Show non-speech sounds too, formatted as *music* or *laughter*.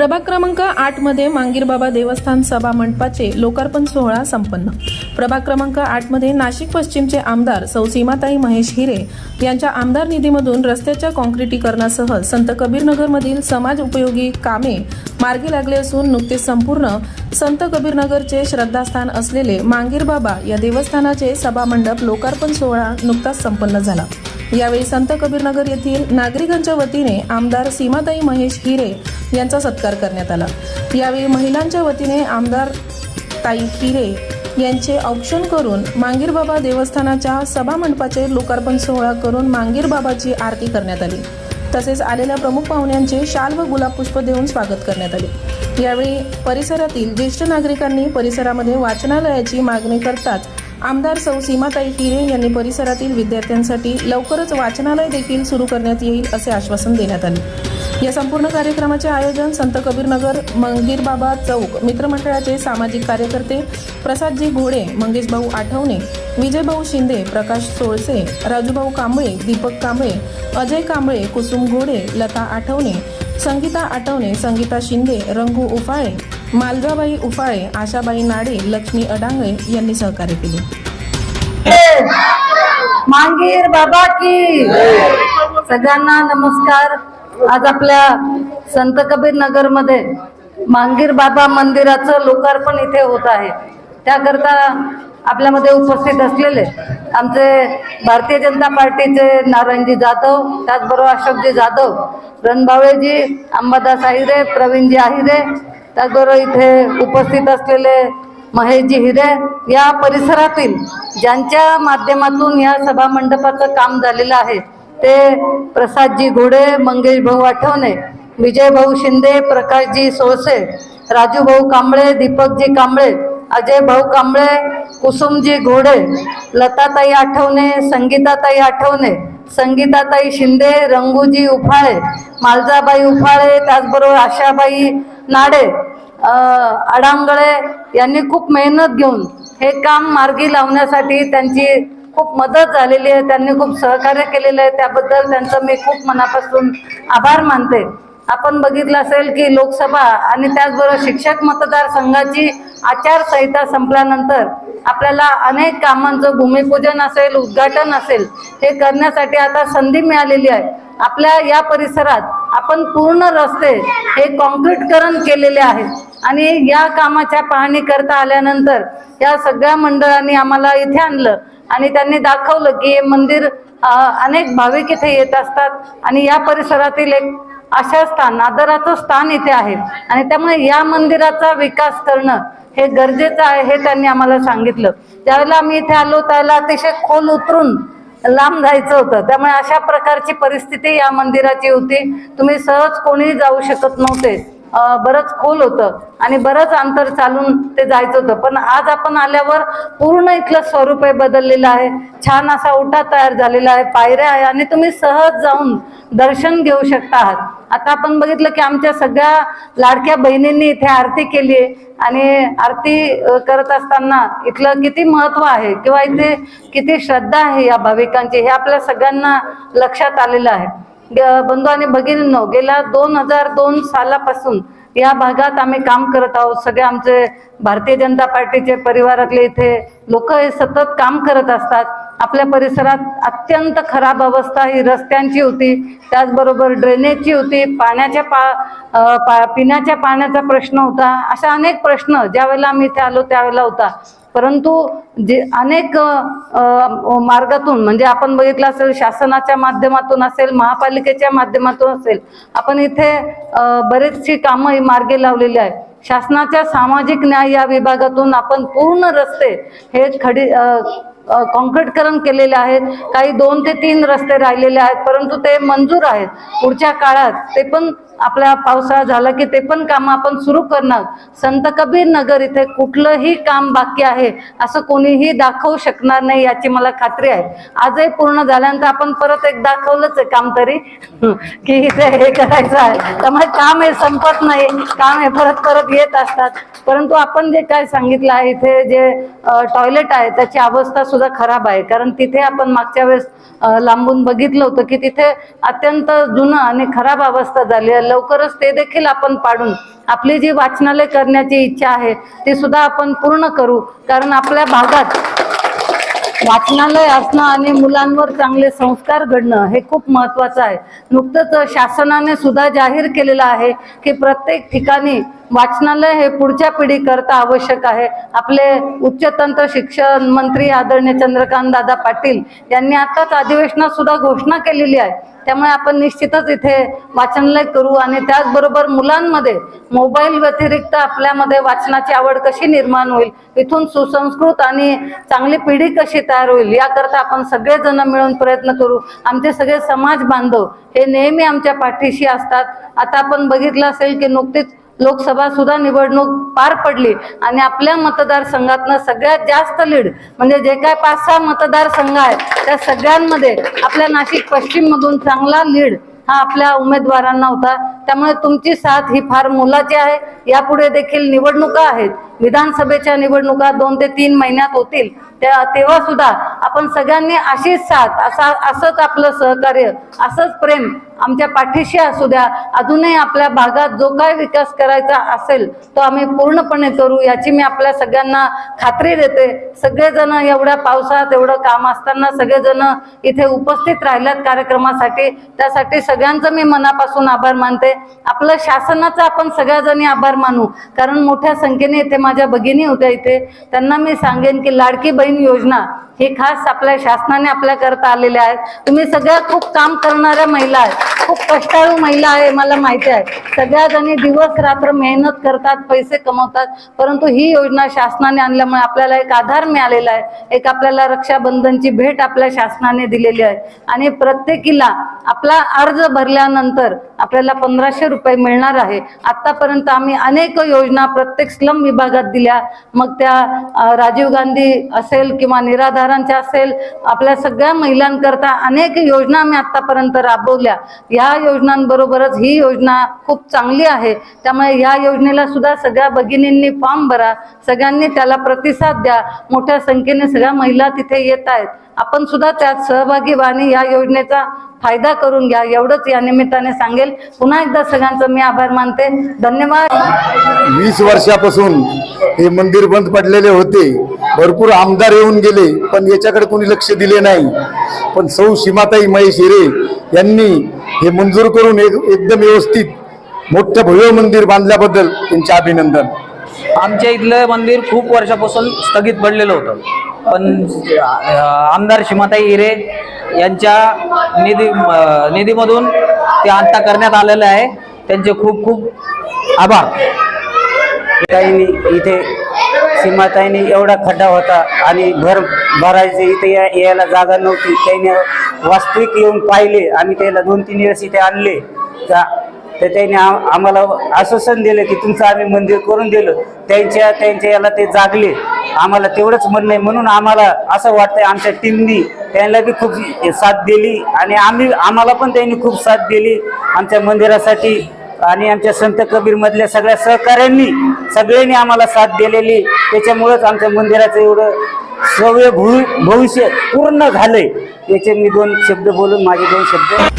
प्रभाग क्रमांक आठमध्ये मांगीरबाबा देवस्थान सभा मंडपाचे लोकार्पण सोहळा संपन्न. प्रभाग क्रमांक आठमध्ये नाशिक पश्चिमचे आमदार सौ सीमाताई महेश हिरे यांच्या आमदार निधीमधून रस्त्याच्या काँक्रिटीकरणासह संत कबीरनगरमधील समाज उपयोगी कामे मार्गी लागले असून नुकतेच संपूर्ण संत कबीरनगरचे श्रद्धास्थान असलेले मांगीरबाबा या देवस्थानाचे सभामंडप लोकार्पण सोहळा नुकताच संपन्न झाला. यावेळी संत कबीरनगर येथील नागरिकांच्या वतीने आमदार सीमाताई महेश हिरे यांचा सत्कार करण्यात आला. यावेळी महिलांच्या वतीने आमदार ताई हिरे यांचे औक्षण करून मांगीरबाबा देवस्थानाच्या सभामंडपाचे लोकार्पण सोहळा करून मांगीरबाबाची आरती करण्यात आली. तसेच आलेल्या प्रमुख पाहुण्यांचे शाल व गुलाब पुष्प देऊन स्वागत करण्यात आले. यावेळी परिसरातील ज्येष्ठ नागरिकांनी परिसरामध्ये वाचनालयाची मागणी करताच आमदार सौ सीमाताई हिरे यांनी परिसरातील विद्यार्थ्यांसाठी लवकरच वाचनालय देखील सुरू करण्यात येईल असे आश्वासन देण्यात आले. या संपूर्ण कार्यक्रमाचे आयोजन संत कबीरनगर मंगीरबाबा चौक मित्रमंडळाचे सामाजिक कार्यकर्ते प्रसादजी घोडे मंगेशभाऊ आठवणे विजयभाऊ शिंदे प्रकाश सोळसे राजूभाऊ कांबळे दीपक कांबळे अजय कांबळे कुसुम घोडे लता आठवणे संगीता आठवणे संगीता शिंदे रंगू उफाळे मालगाबाई उफाळे आशाबाई नाडे लक्ष्मी अडांगळे यांनी सहकार्य केले. मांगीर बाबा की सगळ्यांना नमस्कार. आज आपल्या संत कबीर नगरमध्ये मांगीर बाबा मंदिराचं लोकार्पण इथे होत आहे. त्याकरता आपल्यामध्ये उपस्थित असलेले आमचे भारतीय जनता पार्टीचे नारायणजी जाधव त्याचबरोबर अशोकजी जाधव रणभावेजी अंबादास आहिरे प्रवीणजी आहिरे त्याचबरोबर इथे उपस्थित असलेले महेशजी हिरे या परिसरातील ज्यांच्या माध्यमातून या सभा मंडपाचं काम झालेलं आहे ते प्रसादजी घोडे मंगेश भाऊ आठवणे विजय भाऊ शिंदे प्रकाशजी सोळसे राजू भाऊ कांबळे दीपकजी कांबळे अजय भाऊ कांबळे कुसुमजी घोडे लताताई आठवणे संगीताताई आठवणे संगीताताई शिंदे रंगूजी उफाळे मालजाबाई उफाळे त्याचबरोबर आशाबाई नाडे अडांगळे यांनी खूप मेहनत घेऊन हे काम मार्गी लावण्यासाठी त्यांची खूप मदत झालेली आहे. त्यांनी खूप सहकार्य केलेलं आहे. त्याबद्दल त्यांचं मी खूप मनापासून आभार मानते. आपण बघितलं असेल की लोकसभा आणि त्याचबरोबर शिक्षक मतदारसंघाची आचारसंहिता संपल्यानंतर आपल्याला अनेक कामांचं भूमिपूजन असेल उद्घाटन असेल हे करण्यासाठी आता संधी मिळालेली आहे. आपल्या या परिसरात आपण पूर्ण रस्ते हे कॉन्क्रीटकरण केलेले आहे. आणि या कामाच्या पाहणी करता आल्यानंतर या सगळ्या मंडळांनी आम्हाला इथे आणलं आणि त्यांनी दाखवलं की हे मंदिर अनेक भाविक इथे येत असतात. आणि या परिसरातील एक अशा स्थान आदराचं स्थान इथे आहे. आणि त्यामुळे या मंदिराचा विकास करणं हे गरजेचं आहे हे त्यांनी आम्हाला सांगितलं. त्यावेळेला आम्ही इथे आलो त्यावेळेला अतिशय खोल उतरून लांब जायचं होतं. त्यामुळे अशा प्रकारची परिस्थिती या मंदिराची होती. तुम्ही सहज कोणीही जाऊ शकत नव्हते. बरंच खोल होतं. आणि बरंच अंतर चालून ते जायचं होतं. पण आज आपण आल्यावर पूर्ण इथलं स्वरूप आहे बदललेलं आहे. छान असा उठा तयार झालेला आहे. पायऱ्या आहे. आणि तुम्ही सहज जाऊन दर्शन घेऊ शकता आहात आता आपण बघितलं की आमच्या सगळ्या लाडक्या बहिणींनी इथे आरती केली आहे. आणि आरती करत असताना इथलं किती महत्त्व आहे? किंवा इथे किती श्रद्धा आहे या भाविकांची? हे आपल्या सगळ्यांना लक्षात आलेलं आहे. बंधू आणि भगिनींनो गेल्या दोन हजार दोन सालापासून या भागात आम्ही काम करत आहोत. सगळे आमचे भारतीय जनता पार्टीचे परिवारातले इथे लोक हे सतत काम करत असतात. आपल्या परिसरात अत्यंत खराब अवस्था ही रस्त्यांची होती. त्याचबरोबर ड्रेनेजची होती. पाण्याच्या पा पा पिण्याच्या पाण्याचा प्रश्न होता. अशा अनेक प्रश्न ज्यावेळेला आम्ही इथे आलो त्यावेळेला होता. परंतु जे अनेक मार्गातून म्हणजे आपण बघितलं असेल शासनाच्या माध्यमातून असेल महापालिकेच्या माध्यमातून असेल आपण इथे बरेचशी कामं मार्गे मार्गी लावलेली आहे शासनाच्या सामाजिक न्याय या विभागातून आपण पूर्ण रस्ते हे खडी कॉन्क्रीटकरण केलेले आहेत. काही दोन ते तीन रस्ते राहिलेले आहेत. परंतु ते मंजूर आहेत. पुढच्या काळात ते पण आपल्या पावसाळा झाला की ते पण काम आपण सुरू करणार. संत कबीर नगर इथे कुठलंही काम बाकी आहे असं कोणीही दाखवू शकणार नाही याची मला खात्री आहे. आजही पूर्ण झाल्यानंतर आपण परत एक दाखवलंच आहे काम तरी. *laughs* की इथे हे करायचं आहे. त्यामुळे काम हे संपत नाही. काम हे परत परत येत असतात. परंतु आपण जे काय सांगितलं आहे इथे जे टॉयलेट आहे त्याची अवस्था सुद्धा सुद्धा खराब आहे. कारण तिथे आपण मागच्या वेळेस लांबून बघितलं होतं की तिथे अत्यंत जुनं आणि खराब अवस्था झाली आहे. लवकरच ते देखील आपण पाडून आपली जी वाचनालय करण्याची इच्छा आहे ती सुद्धा आपण पूर्ण करू. कारण आपल्या भागात वाचनालय असणं आणि मुलांवर चांगले संस्कार घडणं हे खूप महत्वाचं आहे. नुकतंच शासनाने सुद्धा जाहीर केलेलं आहे की प्रत्येक ठिकाणी वाचनालय हे पुढच्या पिढीकरता आवश्यक आहे. आपले उच्चतंत्र शिक्षण मंत्री आदरणीय चंद्रकांत दादा पाटील यांनी आताच अधिवेशनात सुद्धा घोषणा केलेली आहे. त्यामुळे आपण निश्चितच इथे वाचनालय करू आणि त्याचबरोबर मुलांमध्ये मोबाईल व्यतिरिक्त आपल्यामध्ये वाचनाची आवड कशी निर्माण होईल इथून सुसंस्कृत आणि चांगली पिढी कशी तयार होईल याकरता आपण सगळेजण मिळून प्रयत्न करू. आमचे सगळे समाज बांधव हे नेहमी आमच्या पाठीशी असतात. आता आपण बघितलं असेल की नुकतीच लोकसभा सुद्धा निवडणूक पार पडली आणि आपल्या मतदारसंघातनं सगळ्यात जास्त लीड म्हणजे जे काय पाच सहा मतदारसंघ आहेत त्या सगळ्यांमध्ये आपल्या नाशिक पश्चिममधून चांगला लीड हा आपल्या उमेदवारांना होता. त्यामुळे तुमची साथ ही फार मोलाची आहे. यापुढे देखील निवडणुका आहेत. विधानसभेच्या निवडणुका दोन ते तीन महिन्यात होतील. त्या तेव्हा सुद्धा आपण सगळ्यांनी अशीच साथ असा असंच आपलं सहकार्य असंच प्रेम आमच्या पाठीशी असू द्या. अजूनही आपल्या भागात जो काय विकास करायचा असेल तो आम्ही पूर्णपणे करू याची मी आपल्या सगळ्यांना खात्री देते. सगळेजण एवढ्या पावसात एवढं काम असताना सगळेजण इथे उपस्थित राहिल्यात कार्यक्रमासाठी. त्यासाठी सगळ्यांचं मी मनापासून आभार मानते. आपलं शासनाचा आपण सगळ्याजणी आभार मानू. कारण मोठ्या संख्येने इथे माझ्या भगिनी होत्या इथे. त्यांना मी सांगेन की लाडकी बहीण योजना ही खास आपल्या शासनाने आपल्या करता आलेल्या आहेत तुम्ही सगळ्या खूप काम करणाऱ्या महिला आहेत. खूप कष्टाळू महिला आहे मला माहिती आहे. सगळ्या जणी दिवस रात्र मेहनत करतात पैसे कमवतात. परंतु ही योजना शासनाने आणल्यामुळे आपल्याला एक आधार मिळालेला आहे. एक आपल्याला रक्षाबंधनची भेट आपल्या शासनाने दिलेली आहे. आणि प्रत्येकीला आपला अर्ज भरल्यानंतर आपल्याला पंधराशे रुपये मिळणार आहे. आतापर्यंत आम्ही अनेक योजना प्रत्येक स्लम विभागात दिल्या. मग त्या राजीव गांधी असेल किंवा निराधारांच्या असेल आपल्या सगळ्या महिलांकरता अनेक योजना आम्ही आतापर्यंत राबवल्या. या योजनांबरोबरच ही योजना खूप चांगली आहे. त्यामुळे या योजनेला सुद्धा सगळ्या भगिनींनी फॉर्म भरा. सगळ्यांनी त्याला प्रतिसाद द्या. मोठ्या संख्येने सगळ्या महिला तिथे येत आहेत. आपण सुद्धा त्यात सहभागी व्हा आणि या योजनेचा फायदा करून घ्या. एवढंच या निमित्ताने सांगेल. पुन्हा एकदा सगळ्यांचं मी आभार मानते. धन्यवाद. वीस वर्षापासून हे मंदिर बंद पडलेले होते. भरपूर आमदार येऊन गेले पण याच्याकडे कोणी लक्ष दिले नाही. पण सौ सीमाताई महेश हिरे यांनी हे मंजूर करून एक एकदम व्यवस्थित मोठं भव्य मंदिर बांधल्याबद्दल त्यांचे अभिनंदन. आमच्या इथलं मंदिर खूप वर्षापासून स्थगित पडलेलं होतं. पण आमदार शिमाताई हिरे यांच्या निधी निधीमधून ते आता करण्यात आलेलं आहे. त्यांचे खूप खूप आभार. ताईंनी इथे सीमाताईंनी एवढा खड्डा होता आणि भर भरायचे इथे या- यायला जागा नव्हती. त्याने वास्तविक येऊन पाहिले आम्ही त्याला दोन तीन वेळेस इथे आणले. त्या तर त्यांनी आम्हाला आश्वासन दिलं की तुमचं आम्ही मंदिर करून दिलं. त्यांच्या त्यांच्या याला ते जागले. आम्हाला तेवढंच म्हणणं आहे म्हणून आम्हाला असं वाटतंय आमच्या टीमनी त्यांना बी खूप साथ दिली आणि आम्ही आम्हाला पण त्यांनी खूप साथ दिली आमच्या मंदिरासाठी. आणि आमच्या संत कबीरमधल्या सगळ्या सहकाऱ्यांनी सगळ्यांनी आम्हाला साथ दिलेली. त्याच्यामुळंच आमच्या मंदिराचं एवढं सव्य भू भविष्य पूर्ण झालंय. याचे मी दोन शब्द बोलून माझे दोन शब्द